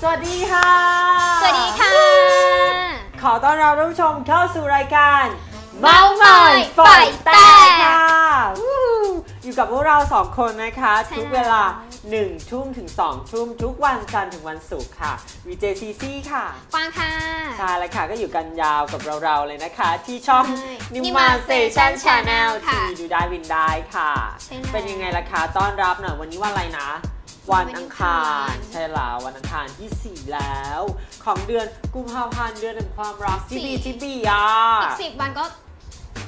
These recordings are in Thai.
สวัสดีค่ะ สวัสดีค่ะ ขอต้อนรับท่านผู้ชมเข้าสู่รายการเมาส์มอยฝ่ายแตกค่ะวู้ฮู้อยู่กับพวกเราสองคนนะคะใช่ทุกเวลา 1 ทุ่มถึง 2 ทุ่มทุกวันจันทร์ถึงวันศุกร์ค่ะ VJCC ค่ะกวางค่ะ ใช่แล้วค่ะก็อยู่กันยาวกับเราๆเลยนะคะ ที่ช่องใช่นิ Nima มา Station Station Channel Channel ค่ะทีดูได้วินได้ค่ะใช่แล้วเป็นยังไงล่ะคะต้อนรับหน่อยวันนี้วันอะไรนะ วันอังคารวันอังคาร ใช่แล้ววันอังคารที่ 4 แล้ว ของเดือนกุมภาพันธ์เดือนแห่งความรักที่สี่บีที่บีอะอีกสิบวันก็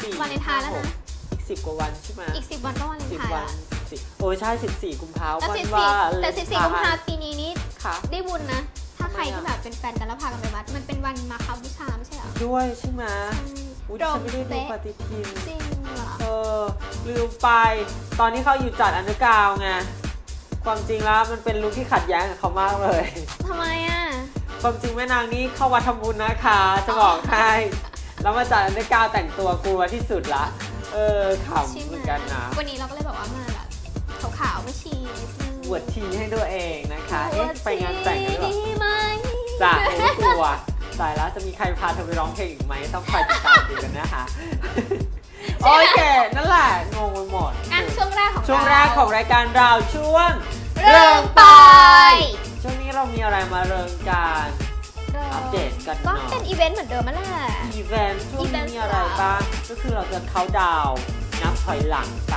สี่วาเลนไทน์แล้วนะ อีกสิบกว่าวันใช่ไหมอีกสิบวันก็วันเลนสิบไทน์วันละสิบโอ้ยใช่สิบสี่กุมภาแต่พันสิบธ์สี่ว่าแต่สิบสี่กุมภาปีนี้นี่ค่ะ ได้บุญนะ ถ้าใครทำไมอะที่แบบเป็นแฟนกันแล้วพากันไปวัด มันเป็นวันมาคาบูชาไม่ใช่เหรอด้วยใช่ไหมอุ้ยตรงฉันไม่ได้ดูเป๊ะปฏิทิน จริงเหรอ เออลืมไป ตอนที่เขาอยู่จัดอันเดอร์กราวน์ไง ความจริงแล้วมันเป็นลุคที่ขัดแย้งกับเขามากเลย ทำไมอะ ความจริงแม่นางนี่เข้าวัดทำบุญนะคะ จะบอกให้แล้วมาจัดอันเดอร์กราวน์แต่งตัวกลัวที่สุดละ เออขำใช่ไหเหมมือนกันนะ วันนี้เราก็เลยแบบว่ามาแบบขาวๆไม่ชีนิดนึงบวดทีให้ตัวเองนะคะบเอ๊ะวชไปงานแต่งกันหรือเปล่าดีไหมจะไม่กลัวตายแล้วจะมีใครพาเธอไปร้องเพลงอีกไหมต้องคอยติดตามดูกันนะคะ โอเค นั่นแหละงงไปหมดอะช่วงแรกของช่วงแรกของรายการเราช่วง เริ่มไป ช่วงนี้เรามีอะไรมาเริ่มกันอัปเดตกันหก็น่อยเป็นอีเวนต์เหมือนเดิมนั่นแหละ อีเวนต์ช่วงนี้ Event มีอะไรบ้างก็คือเราจะเขาน์ดาวน์นับถอยหลังไป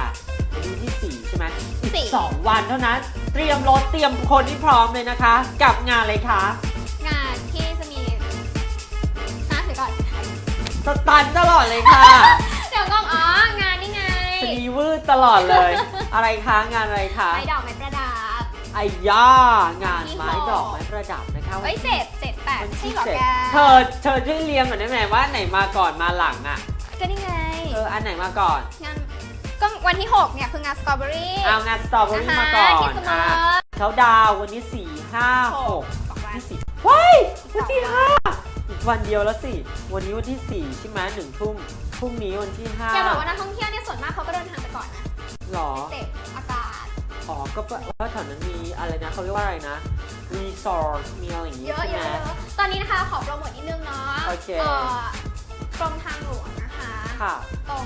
วันที่ที่ 4 ใช่ไหมอีกสี่สองวันเท่านั้น เตรียมรถเตรียมคนที่พร้อมเลยนะคะ กับงานเลยคะงานที่จะมีฮะเดี๋ยวก่อน สตันตลอดเลยค่ะเดี๋ยวก่อนอ๋อ งานนี่ไงสนีวืดตลอดเลย อะไรคะงานอะไรคะไม้ดอกไม้ประดับ ไอ้ย่างานที่ไม้หกดอกไม้ประดับนะคะเอ้ยเจ็ดเจ็ดแปดวันใช่ที่เหรอเจ็ดแกเธอเธอช่วยเรียงก่อนได้ไหมว่าไหนมาก่อนมาหลังอะก็นี่ไง เอออันไหนมาก่อน งานก็วันที่ 6 เนี่ย คืองานสตรอเบอรี่เอางานสตรอเบอรี่มาก่อที่นเสมอะอเขาดาวน์วันนี้สี่ห้าหกสองวัน ที่สี่ว้ายวันที่ห้าอีกวันเดียวแล้วสิ วันนี้วันที่สี่ใช่ไหมหนึ่งทุ่มพรุ่งนี้วันที่ห้าอย่าบอกว่านักท่องเที่ยวเนี่ยส่วนมากเขาก็เดินทางไปก่อนนะหรอไปเสพอากาศ อ๋อ ก็แปลว่าแถวนั้นมีอะไรนะเขาเรียกว่าอะไรนะ รีสอร์ท มีอะไรอย่างงี้เยอะใช่เยไหม อะเยอะตอนนี้นะคะขอโปรโมทนิดนึงเนาะโอเค กรมทางหลวงนะคะ ค่ะ ตรง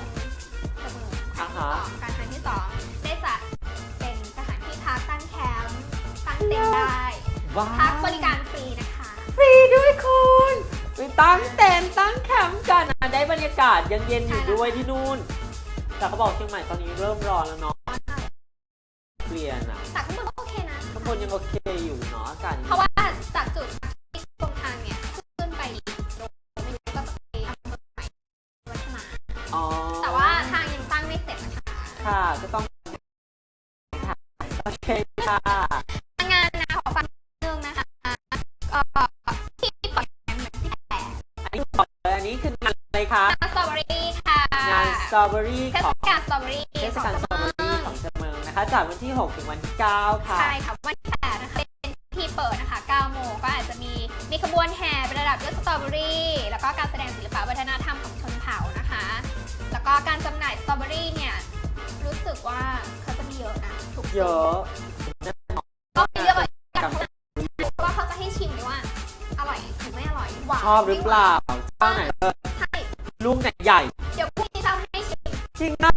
เสมอครั้งที่อ่าสฮะองการครั้งที่สองได้จัดเป็นสถานที่พักตั้งแคมป์ตั้งเต็นท์ได้ ว้าพักวบริการฟรีนะคะ ฟรีด้วยคุณไปตั้งเต็นท์ตั้งแคมป์กันนะได้บรรยากาศยังเย็นอยู่ด้วยที่นู่น แต่เขาบอกเชียงใหม่ตอนนี้เริ่มร้อนแล้วเนาะ เปลี่ยนอะแต่ข้างบนก็โอเคนะ ข้างบนยังโอเคอยู่เนาะอากาศเพราะว่าจากจุดที่ตรงทางเนี่ยขึ้นไปอีกโลไม่รู้ก็จะไปอำเภอใหม่วัฒนาอ๋อแต่ว่าทางยังสร้างไม่เสร็จนะคะค่ะก็ต้องค่ะโอเคค่ะงานนะขอฟังเรื่องนะคะก็ที่ปล่อยงานเหมือนที่แปดอันนี้บอกเลยอันนี้คืองานอะไรคะงานสตรอเบอรี่ค่ะงานสตรอเบอรี่เทขศองกาลสตรอเบอรี่เทศกาลส จากวันที่ 6 ถึงวันที่ 9 ค่ะ ใช่ค่ะ วันที่แปดนะคะเป็นที่เปิดนะคะ9โมงก็อาจจะมีมีขบวนแห่ประดับด้วยสตรอเบอรี่แล้วก็การแสดงศิลปะวัฒนธรรมของชนเผ่านะคะ แล้วก็การจำหน่ายสตรอเบอรี่เนี่ยรู้สึกว่าเขาจะมีเยอะนะทุกเยอะก็มีเยอะเลยเพราะว่าเขาจะให้ชิมด้วยว่าอร่อยหรือไม่อร่อยหวานชอบหรือเปล่าเจ้าไหนเออใช่ลูกไหนใหญ่ เดี๋ยวพรุ่งนี้จะให้ชิมจริงอะ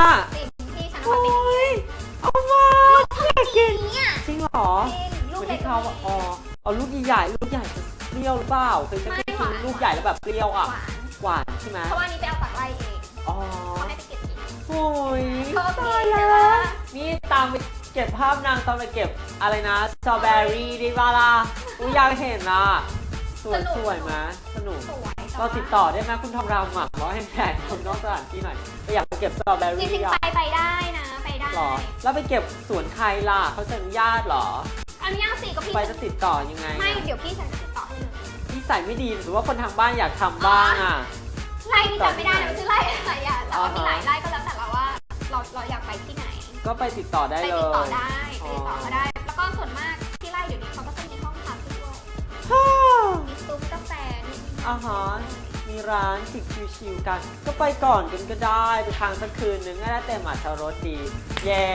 เอาลูกใหญ่ๆลูกใหญ่จะเปรี้ยวหรือเปล่าเคยจะกินลูกใหญ่แล้วแบบเปรี้ยวหอะ วาน หวานใช่ไหมเพราะว่านี่ไปเอาจากไร่เองอ๋อเขาไม่ไปเก็บเองโอ้ยชอบตายดีแล้นะวนี่ตามไปเก็บภาพนางตอนไปเก็บอะไรนะสตรอเบอรี่ดีป่ะล่ะอุ้ยอยากเห็นอะ สวยสวยไหมสนุก สวยแต่เราว่าติดต่อได้ไหมคุณทำรามหมักว่าให้แทนคนนอกสถานที่หน่อยเราอยากไปเก็บสตรอเบอจรี่ริงๆอะไปไปได้นะ ไปได้ หรอ แล้วไปเก็บสวนใครล่ะเขาจะอนุญาตเหรอ อนุญาตสิก็พี่ ไปจะติดต่อยังไงไม่อะเดี๋ยวพี่ฉันจะติดต่อให้เลยนิสัยไม่ดีหรือว่าคนทางบ้านอยากทำบ้างอะไร่นี่จำไม่ได้นะชื่อไร่อะไรอะแต่ว่าอ่าฮะมีหลายไร่ก็แล้วแต่เราว่าเราเราอยากไปที่ไหน ก็ไปติดต่อได้ไปเลติดต่อย ได้ไปอ๋อติดต่อก็ได้ แล้วก็ส่วนมากที่ไร่เดี๋ยวนี้เขาก็จะมีห้องพักด้วยฮ่ามีซุ้มกาแฟนี่อ่าฮะมีร้านจิบชิวๆกัน ก็ไปก่อนกันก็ได้ ไปทางสักคืนนึงก็ได้เต็มอัตรถรสดี เย้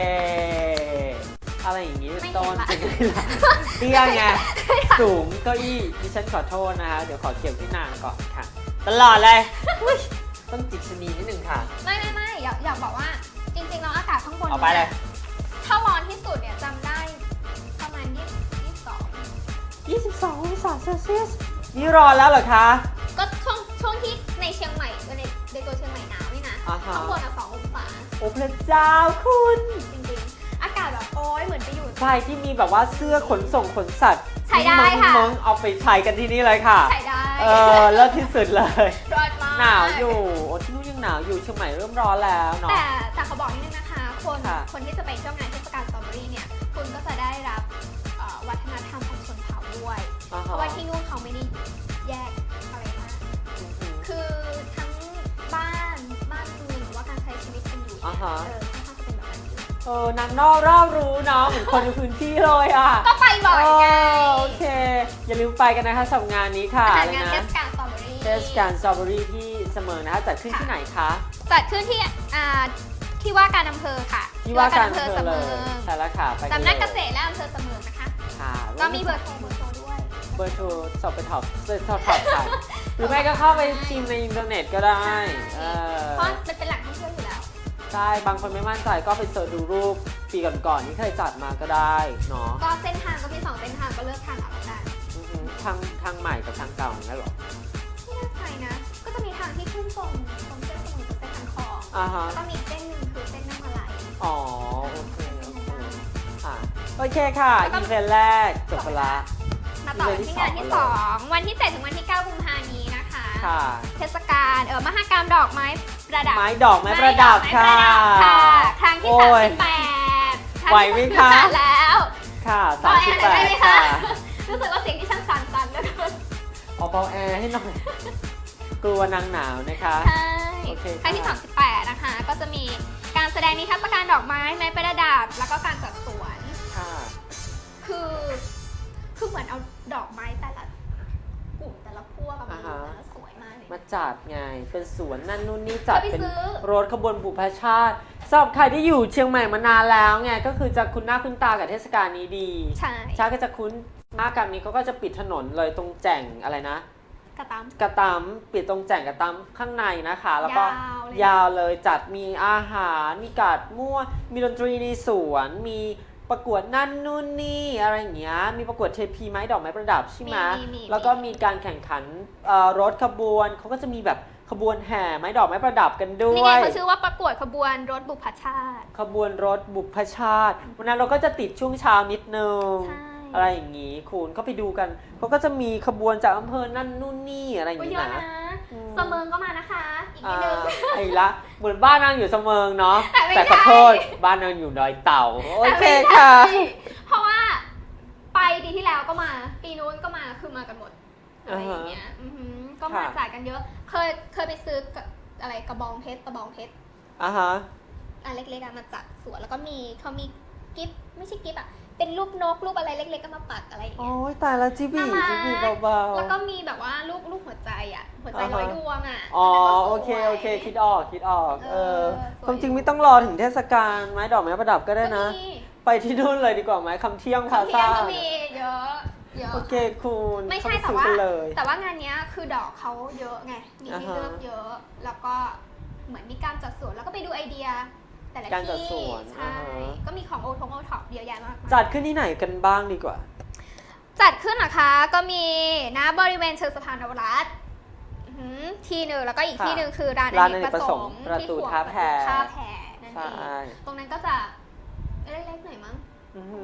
อะไรอย่างนี้เป็นไม่ต้เห็นนละเป็นไงล่ะเตี้ยไงสูงเก้าอี้ดิฉันขอโทษนะคะเดี๋ยวขอเก็บที่นางก่อนค่ะ ตลอดเลยอุ๊ยต้องจิกชะนีนิดนึงค่ะ ไม่ไม่ไม่อยากอยากบอกว่าจริงๆแล้วอากาศข้างบนเอาไปเลยถ้าร้อนที่สุดเนี่ยจำได้ประมาณยี่สิบสอง22องศาเซลเซียสนี่ร้อนแล้วเหรอคะก็ช่วงช่วงที่ในเชียงใหม่เออในในตัวเชียงใหม่หนาวนี่นะอ่าฮะข้างบนอะสององศาโอ้พระเจ้าคุณจริงๆอากาศแบบโอ้ยเหมือนไปอยู่ ใครที่มีแบบว่าเสื้อขนส่งขนสัตว์ใช้ได้ที่ค่ะมองๆเอาไปใช้กันที่นี่เลยค่ะ ใส่ได้เออเลิศที่สุดเลย ร้อนมากหนาวอยู่โอ้ที่นู่นยังหนาวอยู่เชียงใหม่เริ่มร้อนแล้วเนาะ แต่แต่เขาบอกนิดนึงนะคะ คนค่ะ คนที่จะไปเที่ยวงานเทศกาลสตรอเบอรี่เนี่ยคุณก็จะได้รับเอ่อวัฒนธรรมของชนเผ่าด้วย อ่าเพฮะราะว่าที่นู่นเขาไม่ได้แยกอะไรมาก อืม คือทั้งบ้านบ้านเมืองหรือว่าการใช้ชีวิตกันอยู่อ่าเนี่ยฮะ เออค่อนข้างจะเป็นแบบนั้นอยู่ เออนางนอกรอบรู้เนาะเหมือนคนในพื้นที่เลยอะก็ไปบ่อยไงเออโอเค อย่าลืมไปกันนะคะสำหรับงานนี้ค่ะอาหาอะรไรงานนะเทศกาลสตรอเบอรี่เทศกาลสตรอเบอรี่ที่เสมอนะคะจัดขึ้นที่ไหนคะ จัดขึ้นที่อ่าที่ว่าการอำเภอค่ะที่ว่าการอำเภออำเภเสอมเลอยใช่แล้วค่ะไปนสำนักเกษลยตรและอำเภอเสมอนะคะ ค่ะก็มีเบอร์โทรเบอร์โทรด้วย เบอร์โทรสอบไปถอบสอบถอบค่ะหรือไม่ก็เข้าไปชิมในอินเทอร์เน็ตก็ได้ เออเพราะมันเป็นแหล่งท่อง ใช่ บางคนไม่มั่นใจก็ไปเสิร์ชดูรูปปีก่อนๆที่เคยจัดมาก็ได้เนาะก็เส้นทางก็มีสองเส้นทางก็เลือกทางเอาละกันอือหือทางทางใหม่กับทางเก่าอย่างนี้นเหรอไม่แน่ใจนะ ก็จะมีทางที่ขึ้นตรงตรงเส้นสมุทรกับเส้นทางคลองอ่าฮะ แล้วก็มีอีกเส้นหนึ่งคือเส้นน้ำมาลายอ๋อ โอเค โอเคอะโอเคค่ะแล้วก็อีเวนต์แรกจบไปละ มาต่อเดือนที่ที่งานที่สอง2วันที่7ถึงวันที่9กุมภาพันธ์นี้นะคะ ค่ะ เทศกาลเออมหกรรมดอกไม้ ประดับไม้ดอกไม้ประดับไม้ค่ะประดับค่ะ ครั้งที่โอ้ย38ครั้งไหวที่ไหมคะ38แล้วค่ะต่อยอะไรได้ไหม38คะค่ะรู้สึกว่าเสียงที่ฉันสั่นๆแล้วกันเอาเบาแอร์ให้หน่อย กลัวนางหนาวนะคะ ใช่โอเคค่ะครั้งที่38นะคะ ก็จะมีการแสดงนิทรรศการดอกไม้ไม้ประดับ แล้วก็การจัดสวน ค่ะ คือ คือเหมือนเอาดอกไม้แต่ละ มากเลยมาจัดไง เป็นสวนนั่นนู่นนี่จัดเราไปเป็นซื้อรถขบวนบุพชาติสำหรับใครที่อยู่เชียงใหม่มานานแล้วไงก็คือจะคุ้นหน้าคุ้นตากับเทศกาลนี้ดีใช่ชาติก็จะคุ้นมากกับนี้เขาก็จะปิดถนนเลยตรงแจ่งอะไรนะกระตามกระตำปิดตรงแจ่งกระตำข้างในนะคะ แล้วก็ยาวเลยยาวเลยจัดมีอาหาร มีการมั่วมีดนตรีในสวนมี ประกวดนั่นนู่นนี่อะไรอย่างเงี้ย มีประกวดเทพีไม้ดอกไม้ประดับใช่ไหมมีมี แล้วก็มีการแข่งขันเอ่อรถขบวนเขาก็จะมีแบบขบวนแห่ไม้ดอกไม้ประดับกันด้นี่วไงย เขาชื่อว่าประกวดขบวนรถบุพชาติ ขบวนรถบุพชาติ วันนั้นเราก็จะติดช่วงเช้านิดนึง ใช่ อะไรอย่างงี้คุณก็ไปดูกันเขาก็จะมีขบวนจากอำเภอนั่นนู่นนี่อะไรอย่างก็งี้เยอะนะนะอืมเสมิงก็มานะคะ อีกนิอ่าดนึงไอ้ละเหมือนบ้านนางอยู่เสมิงเนาะแต่ไม่แต่ขอใช่โทษบ้านนางอยู่ดอยเต่าโอเคแต่ไม่ค่ะใช่เพราะว่าไปปีที่แล้วก็มา ปีนู้นก็มาคือมากันหมดอะไรอย่างเงี้ยอือหือก็มาค่ะ จ่ายกันเยอะ เคยเคยไปซื้อกระอะไรกระบองเพชรกระบองเพชรอะฮะอันเล็กๆอะมาจัดสวนแล้วก็มีเขามีกิฟต์ไม่ใช่กิฟต์อะ เป็นรูปนกรูปอะไรเล็กๆก็มาปักอะไรอย่างโอ้เงี้ยยตายแล้วจิบีน่ารักจิบีเบาแล้วก็มีแบบว่ารูปรูปหัวใจอะหัวใจอ่าฮะร้อยดวงอะๆ อ๋อนนั้นก็สวยโอเค โอเค คิดออก คิดออก เอเอออสวยความจริงไม่ต้องรอถึงเทศกาลไม้ดอกไม้ประดับก็ได้นะก็มีไปที่นู่นเลยดีกว่าไหมคำเที่ยงพลาเที่ยซ่างก็มีเยอะเยอะ โอเคคุณไม่ใช่เข้าแต่ปว่า ซื้อกันเลย แต่ว่างานเนี้ยคือดอกเขาเยอะไง มีให้อ่าฮะ เลือกเยอะ แล้วก็เหมือนมีการจัดสวนแล้วก็ไปดูไอเดีย แต่ละการจัดที่สวนใช่อ่าฮะ ก็มีของโอทงโอท็อปเยอะแยะมากมาย จัดขึ้นที่ไหนกันบ้างดีกว่า จัดขึ้นนะคะก็มีนะบริเวณเชิงสะพานนวรัตน์อื้อหือที่หนึ่งแล้วก็อีกค่ะที่หนึ่งคือร้านร้านออเนเนกกปประระสสงงค์ค์ประที่ตูขวงท่าแพท่าแพนั่นใช่เองตรงนั้นก็จะเล็กๆหน่อยมั้งอือฮึ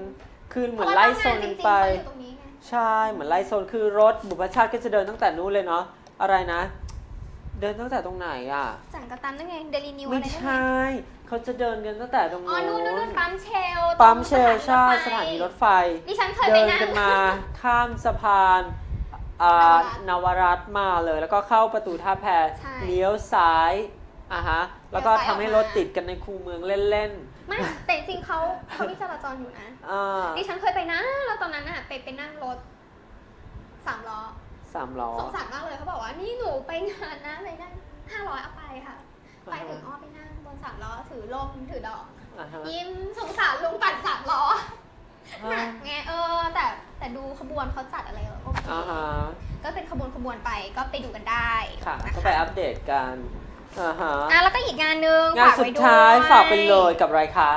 คือเหมือนพราะไล่ว่าโซนจกัรินงๆไปเขาอยู่ตรงนี้ไงใช่เหมือนไล่โซนคือรถบุพชาติก็จะเดินตั้งแต่นู้นเลยเนาะอะไรนะ เดินตั้งแต่ตรงไหนอะ จันกระตันนั่นไงเดลินิวไม่อะไรนั่นไงใช่ เขาจะเดินกันตั้งแต่ตรงอ๋อนู้นู่นนู่นนปั๊มเชลปั๊มเชลตรงใช่สสถาถานีนีรรถถไฟไฟ ดิฉันเคยไปเดินนั่ง กันมาข้ามสะพานอ่านนววรัรัตตน์น์มาเลย แล้วก็เข้าประตูท่าแพใช่เลี้ยวซ้ายอะฮะแล้วก็เลี้ยวซ้ายทำให้ออกมารถติดกันในคูเมืองเล่นไม่แต่จริงๆเขาเขามีจราจรอยู่นะ ๆอ่าดิฉันเคยไปนะแล้วตอนนั้นน่ะไปไปนั่งรถสามล้อสามล้อ สงสารมากเลยเขาบอกว่านี่หนูไปงานนะไปนั่งห้าร้อยเอาไปค่ะ ไปถึงอ้อไปนั่ง บนสามล้อถือลมถือดอก อ่าฮะ ยิ้มสงสารลุงปั่นสามล้อหนักไงเออ แต่แต่ดูขบวนเขาจัดอะไรโอเคอ่าฮะก็เป็นขบวนขบวนไปก็ไปดูกันได้ค่ะ นก็ไปอัปเดตกันอ่าฮะอะแล้วก็อีกงานหนึ่งงานฝากสุไว้ดด้วยท้ายฝากไปเลยกับอะไรคะ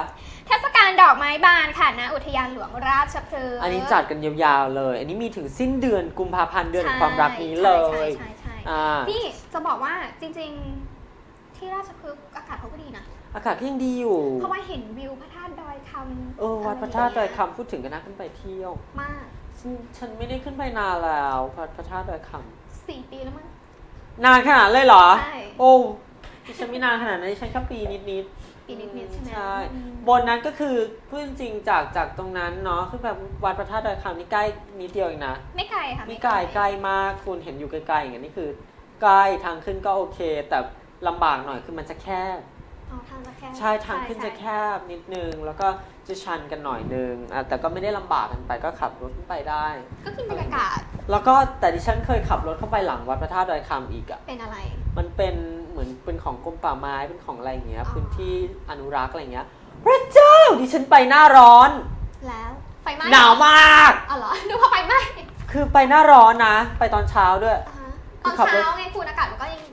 เทศกาลดอกไม้บานค่ะณอุทยานหลวงราชพฤกษ์อันนี้จัดกันยาวๆเลย อันนี้มีถึงสิ้นเดือนกุมภาพันธ์เดือนแห่งความรักนี้เลใช่ยใช่ใช่ใช่ อ่า นี่จะบอกว่าจริงๆ ที่ราชพฤกษ์อากาศเขาก็ดีนะ อากาศก็ยังดีอยู่ เพราะว่าเห็นวิวพระธาตุดอยคำเออวัดพระธาตุดอยคำพูดถึงกันนะขึ้นไปเที่ยว มากซึ่งฉันไม่ได้ขึ้นไปนานแล้ววัดพระธาตุดอยคสี่ปีแล้วมั้งำนานขนาดเลยเหรอ ใช่ โอ้ดิฉันไม่นานขนาดนั้นดิฉันแค่ปีนิดปีนิดๆใช่ไหมใช่อืมๆบนนั้นก็คือพูดจริงๆจากจากตรงนั้นเนาะขึ้นแบบวัดพระธาตุดอยคำนี่ใกล้นิดเดียวเองนะ ไม่ไกลค่ะ ไม่ไกลใกล้มากคุณเห็นอยู่ไกลๆอย่างนี้ยนี่คือใกล้ทางขึ้นก็โอเค แต่ ลำบากหน่อยคือมันจะแคบ อ๋อทางจะแคบใช่ทางขึ้นจะแคบนิดนึง แล้วก็จะชันกันหน่อยนึงอะแต่ก็ไม่ได้ลำบากกันไปก็ขับรถขึ้นไปได้ ก็กินบรรยากาศแล้วก็แต่ดิฉันเคยขับรถเข้าไปหลังวัดพระธาตุดอยคำอีกอะ่ะเป็นอะไร มันเป็นเหมือนเป็นของกรมป่าไม้เป็นของอะไรอย่างเงี้ยอ๋อพื้นที่อนุรักษ์อะไรเงี้ยพระเจ้าดิฉันไปหน้าร้อน แล้วไฟไหม้หนาวมากอ๋อเหรอดูว่าไฟไหม้คือไปหน้าร้อนนะ ไปตอนเช้าด้วยอ่าฮะคืตออนขับรถเช้าไงคุณอากาศมันก็ยังโอเคอยู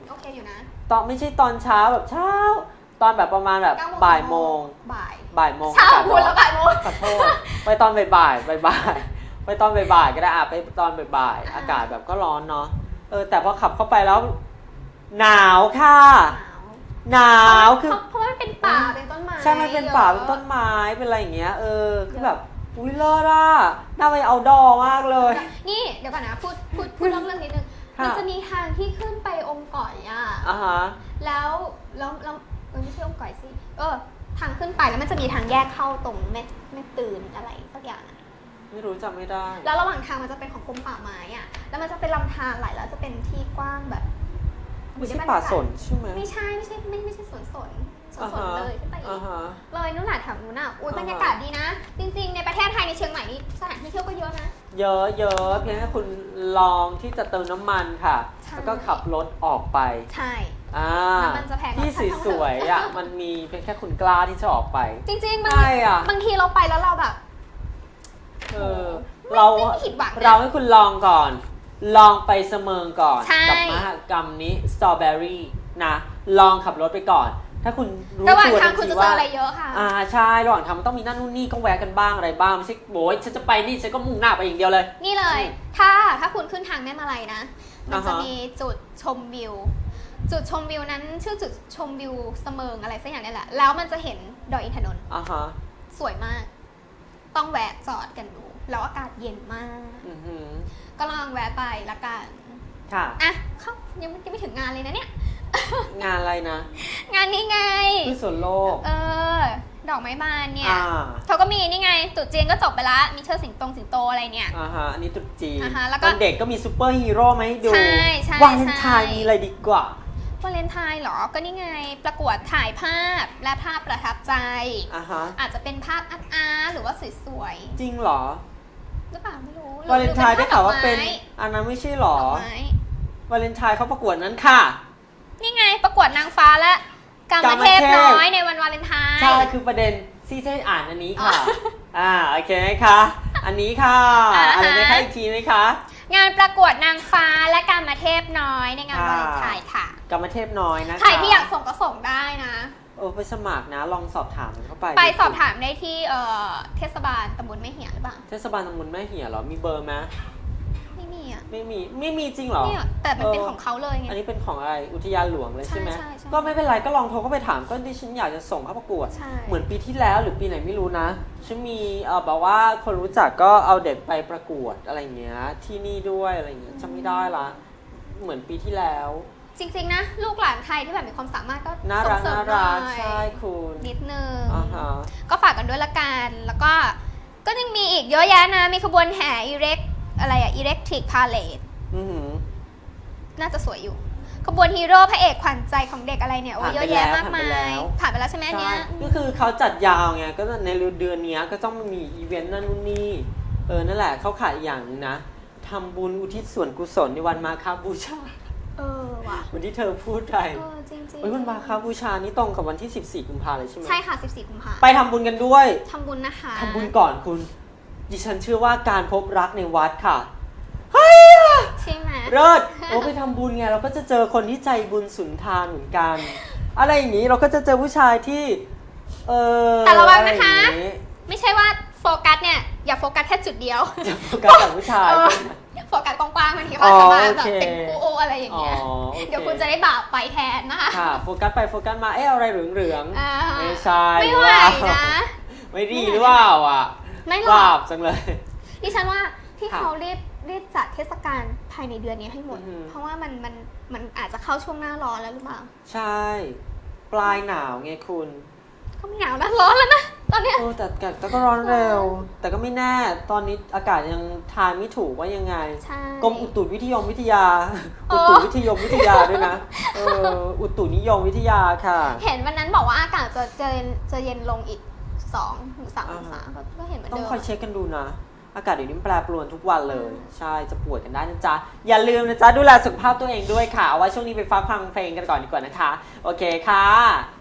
่นะ ตอนไม่ใช่ตอนเช้าแบบเช้า ตอนแบบประมาณแบบเก้โมงบ่ายโมง บ่ายบ่ายโมงเช้าอากาศคุณร้แล้วอนบ่ายโมง ขอโทษไปตอนบ่ายๆบ่ายๆไปตอนบ่ายๆก็ได้อะไปตอนบ่ายๆอ่า อากาศแบบก็ร้อนเนาะเออแต่พอขับเข้าไปแล้ว หนาวค่ะ หนาวหนาวคือ เพราะว่ามันเป็นป่าเป็นต้นไม้ใช่มันเป็นป่าอะเป็นต้นไม้เป็นอะไรอย่างเงี้ยเออคือแบบอุ้ยเลิศอะน่าไปเอาดอมากเลย นี่เดี๋ยวก่อนนะพูดพูดพูดเรื่องเรื่องนิดนึงค่ะ มันจะมีทางที่ขึ้นไปอมก่อยอะอะฮะแล้วแล้วแล้วเออไม่ใช่อมก่อยสิเออทางขึ้นไปแล้วมันจะมีทางแยกเข้าตรงแม่แม่ตื่นอะไรสักอย่างอะไม่รู้จำไม่ได้ แล้วระหว่างทางมันจะเป็นของกรมป่าไม้อะ แล้วมันจะเป็นลำธารไหลแล้วจะเป็นที่กว้างแบบไม่ใช่ป่าสนใช่ไหมไม่ใช่ไม่ใช่ไม่ไม่ใช่สวนสน สวนอ่าสนฮะเลยขึ้นไปอีอ่ากฮะ เลยนู่นแหละแถวนู้นอะอุ้ยอ่าฮะ บรรยากาศดีนะ จริงๆ ในประเทศไทยในเชียงใหม่นี่สถานที่เที่ยวก็เยอะนะ เยอะเยอะเพียงแค่คุณลองที่จะเติมน้ำมันค่ะ ใช่ แล้วก็ขับรถออกไปใช่ อ่าน้ำมันจะแพงกว่าที่ค่าท่องสวยๆอะมันมีเพียงแค่คุณกล้าที่จะออกไป จริงๆบางใช่อะบางทีเราไปแล้วเราแบบ เออไม่เราไม่ผิดหวังนะเราให้คุณลองก่อน ลองไปเสมิงก่อน ใช่ กัมหกรรมนี้สตรอเบอรี่นะ ลองขับรถไปก่อน ถ้าคุณรู้ระหว่างตัวทางทันคุณทีจะเจอว่าอะไรเยอะค่ะ อ่าใช่ระหว่างทางมันต้องมีนั่นนู่นนี่ก็แวะกันบ้างอะไรบ้างไม่ใช่โว้ยฉันจะไปนี่ฉันก็มุ่งหน้าไปอย่างเดียวเลย นี่เลยอืมถ้าถ้าคุณขึ้นทางแม่มาลัยนะ มันจะอ่าฮะมีจุดชมวิว จุดชมวิวนั้นชื่อจุดชมวิวเสมิงอะไรสักอย่างนี่แหละ แล้วมันจะเห็นดอยอินทนนท์อ่าฮะสวยมาก ต้องแวะจอดกันดู แล้วอากาศเย็นมากอือหือก็ลองแวะไปละกัน ค่ะอะเข้ายังไม่ยังไม่ถึงงานเลยนะเนี่ย งานอะไรนะงานนี้ไง ที่สวนโลก เออ ดอกไม้บานเนี่ยอ่า เขาก็มีนี่ไงตรุ๊จีนก็จบไปละมีเชิดสิงตรงสิงโตอะไรเนี่ย อ่าฮะ อันนี้ตรุษจีนอ่าฮะแล้วก็วันเด็กก็มีซูเปอร์ฮีโร่มาให้ดูใช่ใช่วันเลนไทน์ใช่ มีอะไรดีกว่า วาเลนไทน์เหรอ ก็นี่ไงประกวดถ่ายภาพและภาพประทับใจ อ่าฮะ อาจจะเป็นภาพอาร์ตอาร์ตหรือว่าสวยจริงเหรอๆหรือเปล่าไม่รู้หรือวาเลนไทน์ได้ข่าวว่าเป็นหรืออันนั้นไม่ใช่เหรอ ดอกไม้วาเลนไทน์เขาประกวดนั้นค่ะ นี่ไงประกวดนางฟ้าและกามเทพกามเทพน้อยในวันวาเลนไทน์ ใช่คือประเด็นที่จะให้อ่านอันนี้ค่ะ อ่าโอเคไหมคะอันนี้ค่ะอ่าฮะอะไรนะคะอีกทีไหมคะ งานประกวดนางฟ้าและกามเทพน้อยในงานอ่าวาเลนไทน์ค่ะกรรมเทพน้อยนะคะใครที่อยากส่งก็ส่งได้นะโอ้ไปสมัครนะลองสอบถามกันเข้าไป ไปสอบถามได้ที่เอ่อเทศบาลตำบลแม่เหียหรือเปล่าเทศบาลตำบลแม่เหี่ยเหรอมีเบอร์ไหมไม่มีอะไม่มีไม่มีจริงเหรอเนี่ยแต่มันเป็นเออของเขาเลยไง อันนี้เป็นของอะไรอุทยานหลวงเลยใช่ไหมใช่ใช่ใช่ก็ไม่เป็นไรก็ลองโทรเข้าไปถามก็ดิฉันอยากจะส่งเข้าประกวด ใช่ เหมือนปีที่แล้วหรือปีไหนไม่รู้นะฉันมีเออแบบว่าคนรู้จักก็เอาเด็กไปประกวดอะไรเงี้ยที่นี่ด้วยอะไรเงี้ยจำไม่ได้ละเหมือนปีที่แล้ว จริงๆนะ ลูกหลานใครที่แบบมีความสามารถก็น่ารักส่งน่าเสริมรักหน่อยใช่คุณนิดนึง อ่าฮะก็ฝากกันด้วยละกัน แล้วก็ ก็ยังมีอีกเยอะแยะนะ มีขบวนแห่อิเล็ก อะไรอะอิเล็กทริกพาเลทอือหือ น่าจะสวยอยู่ ขบวนฮีโร่พระเอกขวัญใจของเด็กอะไรเนี่ยโอ้ผ่านเยไปอะแยะแล้วมากมาผ่านไปแล้ย ว ผ่านไปแล้วใช่ไหมอันใช่เนี้ย ก็คือเขาจัดยาวไง ก็ในเดือนเนี้ยก็ต้องมีอีเวนต์นั่นนู่นนี่ เออ นั่นแหละเขาขายอีกอย่างหนึงนะทำบุญอุทิศส่วนกุศลในวันมาคาบูชา เออว่ะวันที่เธอพูดไปเออจริงๆเฮ้ยวันมาคาบูชานี่ตรงกับวันที่ 14 กุมภาเลยใช่ไหมใช่ค่ะ 14 กุมภาไปทำบุญกันด้วย ทำบุญนะคะ ทำบุญก่อนคุณ ดิฉันเชื่อว่าการพบรักในวัดค่ะใช่ไหมเลิศโอ้ไปทำบุญไงเราก็จะเจอคนที่ใจบุญสุนทานเหมือนกัน อะไรอย่างนี้เราก็จะเจอผู้ชายที่ เออแต่ระวังนะคะอไรอย่างนี้ไม่ใช่ว่าโฟกัสเนี่ย อย่าโฟกัสแค่จุดเดียวจะโฟกัสกับผู้ชาย เออใช่ไหมโฟกัสกว้างๆบางทีเขาอาจจะมาอ๋อแบบโอเคเป็นคู่โออะไรอย่างอ๋อเงี้ยโอเดี๋ยวคุณจะได้บาปไปแทนนะคะค่ะ โฟกัสไปโฟกัสมา เอ๊ะเอาอะไรเหลืองเหลืองๆอ่าไม่ใช่ไม่ไหวรือเปล่านะ ไม่ดีหรือเปล่าอะ ไม่หรอบากปจังเลย ดิฉันว่าที่ค่ะเขารีบรีบจัดเทศกาลภายในเดือนนี้ให้หมด อือหือ เพราะว่ามันมันมันอาจจะเข้าช่วงหน้าร้อนแล้วหรือเปล่า ใช่ ปลายหนาวไงคุณก็ไม่หนาวนะร้อนแล้วนะตอนเนี้ย โอ้แต่แต่แต่ก็ร้อนเร็ว แต่ก็ไม่แน่ ตอนนี้อากาศยังทายไม่ถูกว่ายังไง ใช่ กรมอุตุวิทยมวิทยาโอ้อุ ตุวิทยมวิทยาด้วยนะเอออุตุนิยมวิทยาค่ะ เห็นวันนั้นบอกว่าอากาศจะจะเย็นจะเย็นลงอีก สองถึงสามอ่าองศาก็ก็เห็นเหมือนต้องเดิมคอยเช็คกันดูนะ อากาศเดี๋ยวนี้มันแปรปรวนทุกวันเลย ใช่จะป่วยกันได้นะจ๊ะ อย่าลืมนะจ๊ะ ดูแลสุขภาพตัวเองด้วยค่ะเอาไว้ช่วงนี้ไปฟังเพลงกันก่อนดีกว่านะคะ โอเคค่ะ